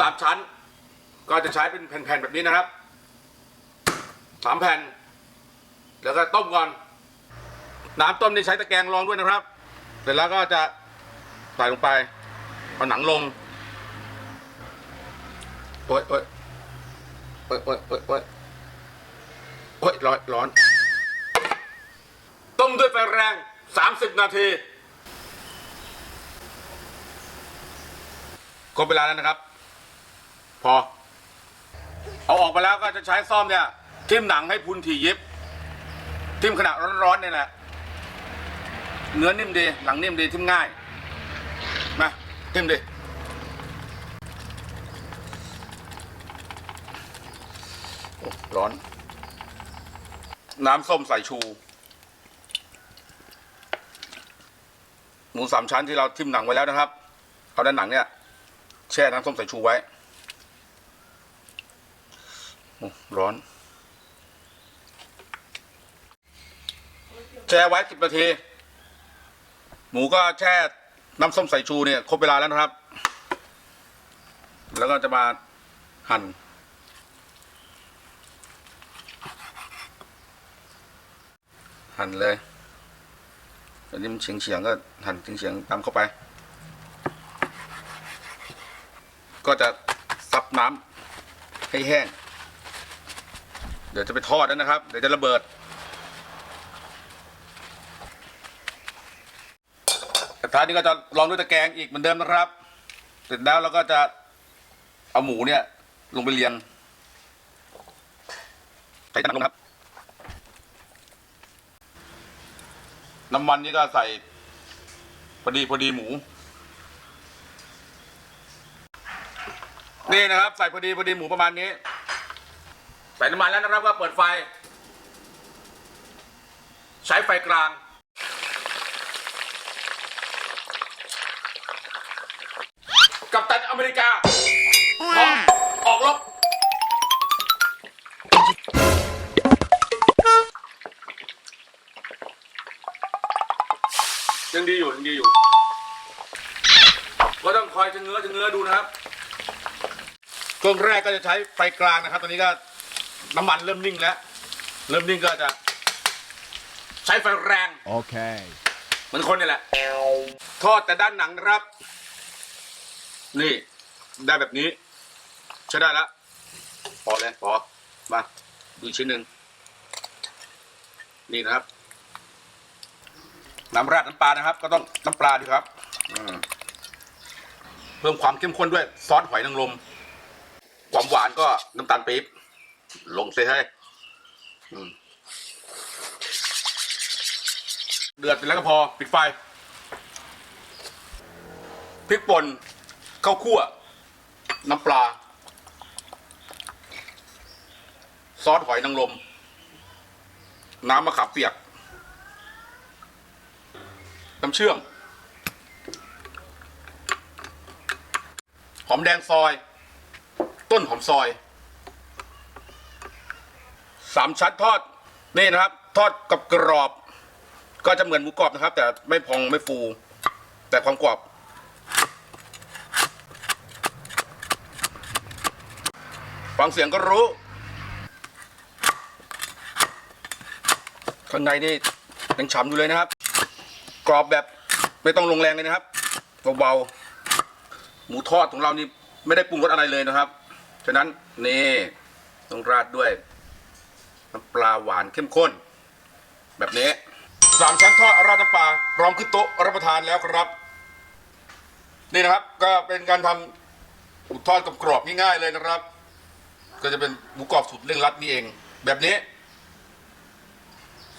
สามชั้น ก็จะใช้เป็นแผ่นๆแบบนี้นะครับสามแผ่น แล้วก็ต้มก่อน น้ำต้มนี่ใช้ตะแกรงรองด้วยนะครับ เสร็จแล้วก็จะใส่ลงไปเอาหนังลงโอ๊ยโอ๊ยโอ๊ยโอ๊ยโอ๊ยโอ๊ยโอ๊ยร้อนร้อน ต้มด้วยไฟแรง30นาทีครบเวลาแล้วนะครับ พอ เอาออกไปแล้วก็จะใช้ซ่อมเนี่ยทิ่มหนังให้พุนถี่ยิบ ทิ่มขณะร้อนๆเนี่ยแหละเนื้อนิ่มดีหนังนิ่มดีทิ่มง่ายมาทิ่มดิร้อน น้ำส้มสายชู หมูสามชั้นที่เราทิ่มหนังไว้แล้วนะครับ เอาด้านหนังเนี่ย แช่น้ำส้มสายชูไว้ ร้อน แช่ไว้สิบนาที หมูก็แช่น้ำส้มสายชูเนี่ยครบเวลาแล้วนะครับ แล้วก็จะมาหั่นหั่นเลยอันนี้มันเฉียงเฉียงก็หั่นเฉียงเฉียงตามเข้าไป ก็จะซับน้ำให้แห้ง เดี๋ยวจะไปทอดแล้วนะครับ เดี๋ยวจะระเบิด กระทะนี้ก็จะลองด้วยตะแกรงอีกเหมือนเดิมนะครับ เสร็จแล้วเราก็จะเอาหมูเนี่ย ลงไปเรียงใส่น้ำลงครับ น้ำมันนี่ก็ใส่พอดีพอดีหมู นี่นะครับ ใส่พอดีพอดีหมูประมาณนี้ ส่น้ำมันแล้วนะครับก็เปิดไฟ ใช้ไฟกลาง กับตันอเมริกาพร้อมออกรบยังดีอยู่ยังดีอยู่ ก็ต้องคอยจะเงื้อจะเงื้อดูนะครับช่วงแรกก็จะใช้ไฟกลางนะครับ ตอนนี้ก็ น้ำมันเริ่มนิ่งแล้ว เริ่มนิ่งก็จะ ใช้ไฟแรง Okay. เหมือนคนนี่แหละ ทอดแต่ด้านหนังนะครับ นี่ได้แบบนี้ ใช้ได้แล้วพอแล้วพอมาดูอีกชิ้นหนึ่งนี่นะครับ น้ำราดน้ำปลานะครับ ก็ต้องน้ำปลาดีครับอืมเพิ่มความเข้มข้นด้วยซอสหอยนางรมความหวานก็น้ำตาลปี๊บ ลงเสียให้เดือดเสร็จแล้วก็พอปิดไฟพริกป่นข้าวคั่ว น้ำปลา ซอสหอยนางรมน้ำมะขามเปียก น้ำเชื่อม หอมแดงซอย ต้นหอมซอย สามชั้นทอดนี่นะครับ ทอดกับกรอบ ก็จะเหมือนหมูกรอบนะครับ แต่ไม่พองไม่ฟู แต่ความกรอบ ฟังเสียงก็รู้ ข้างในนี่ยังฉ่ำอยู่เลยนะครับ กรอบแบบไม่ต้องลงแรงเลยนะครับเบาๆหมูทอดของเรานี่ไม่ได้ปรุงรสอะไรเลยนะครับ ฉะนั้นนี่ต้องราดด้วย น้ำปลาหวานเข้มข้น แบบนี้สามชั้นทอดราดน้ำปลาพร้อมขึ้นโต๊ะรับประทานแล้วครับ นี่นะครับก็เป็นการทำหมูทอดกับกรอบง่ายๆเลยนะครับ ก็จะเป็นหมูกรอบสุดเร่งรัดนี่เอง แบบนี้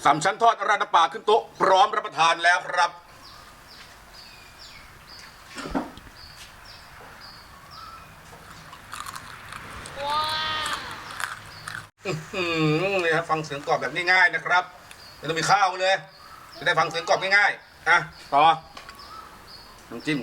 สามชั้นทอดราดน้ำปลาขึ้นโต๊ะพร้อมรับประทานแล้วครับอืม นี่ครับฟังเสียงกรอบแบบง่ายๆนะครับไม่ต้องมีข้าวเลยจะได้ฟังเสียงกรอบง่ายๆอะต่อน้ำจิ้ม